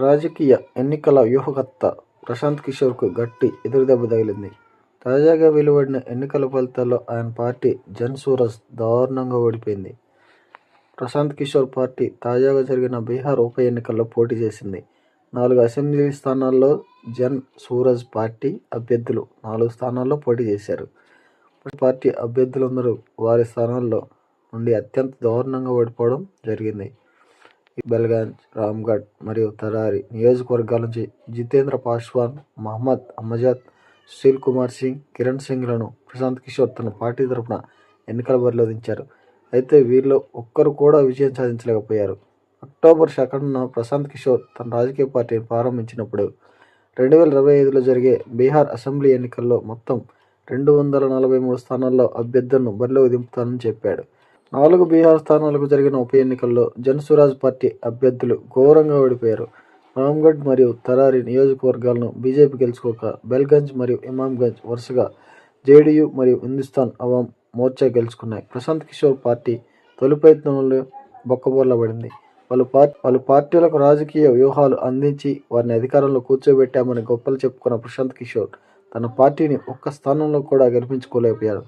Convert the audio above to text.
రాజకీయ ఎన్నికల వ్యూహకర్త ప్రశాంత్ కిషోర్కు గట్టి ఎదురుదెబ్బ తగిలింది. తాజాగా వెలువడిన ఎన్నికల ఫలితాల్లో ఆయన పార్టీ జన్ సూరజ్ దారుణంగా ఓడిపోయింది. ప్రశాంత్ కిషోర్ పార్టీ తాజాగా జరిగిన బీహార్ ఉప ఎన్నికల్లో పోటీ చేసింది. నాలుగు అసెంబ్లీ స్థానాల్లో జన్ సూరజ్ పార్టీ అభ్యర్థులు నాలుగు స్థానాల్లో పోటీ చేశారు. పార్టీ అభ్యర్థులందరూ వారి స్థానాల్లో నుండి అత్యంత దారుణంగా ఓడిపోవడం జరిగింది. బెల్గాంజ్ రామ్గఢ్ మరియు తరారి నియోజకవర్గాల నుంచి జితేంద్ర పాస్వాన్ మహమ్మద్ అమజాద్ సుశీల్ కుమార్ సింగ్ కిరణ్ సింగ్లను ప్రశాంత్ కిషోర్ తన పార్టీ తరపున ఎన్నికల బరిలో దించారు. అయితే వీరిలో ఒక్కరు కూడా విజయం సాధించలేకపోయారు. అక్టోబర్ సెకండ్న ప్రశాంత్ కిషోర్ తన రాజకీయ పార్టీని ప్రారంభించినప్పుడు రెండు వేల ఇరవై ఐదులో జరిగే బీహార్ అసెంబ్లీ ఎన్నికల్లో మొత్తం రెండు వందల నలభై మూడు స్థానాల్లో అభ్యర్థులను బరిలోకి దింపుతానని చెప్పాడు. నాలుగు బీహార్ స్థానాలకు జరిగిన ఉప ఎన్నికల్లో జన్ స్వరాజ్ పార్టీ అభ్యర్థులు ఘోరంగా ఓడిపోయారు. రామ్గఢ్ మరియు తరారి నియోజకవర్గాలను బీజేపీ గెలుచుకోక బెల్గంజ్ మరియు ఇమాంగంజ్ వరుసగా జేడీయూ మరియు హిందుస్థాన్ అవాం మోర్చా గెలుచుకున్నాయి. ప్రశాంత్ కిషోర్ పార్టీ తొలి ప్రయత్నంలో బొక్కబోర్లబడింది పలు పార్టీ పలు పార్టీలకు రాజకీయ వ్యూహాలు అందించి వారిని అధికారంలో కూర్చోబెట్టామని గొప్పలు చెప్పుకున్న ప్రశాంత్ కిషోర్ తన పార్టీని ఒక్క స్థానంలో కూడా గెలిపించుకోలేకపోయారు.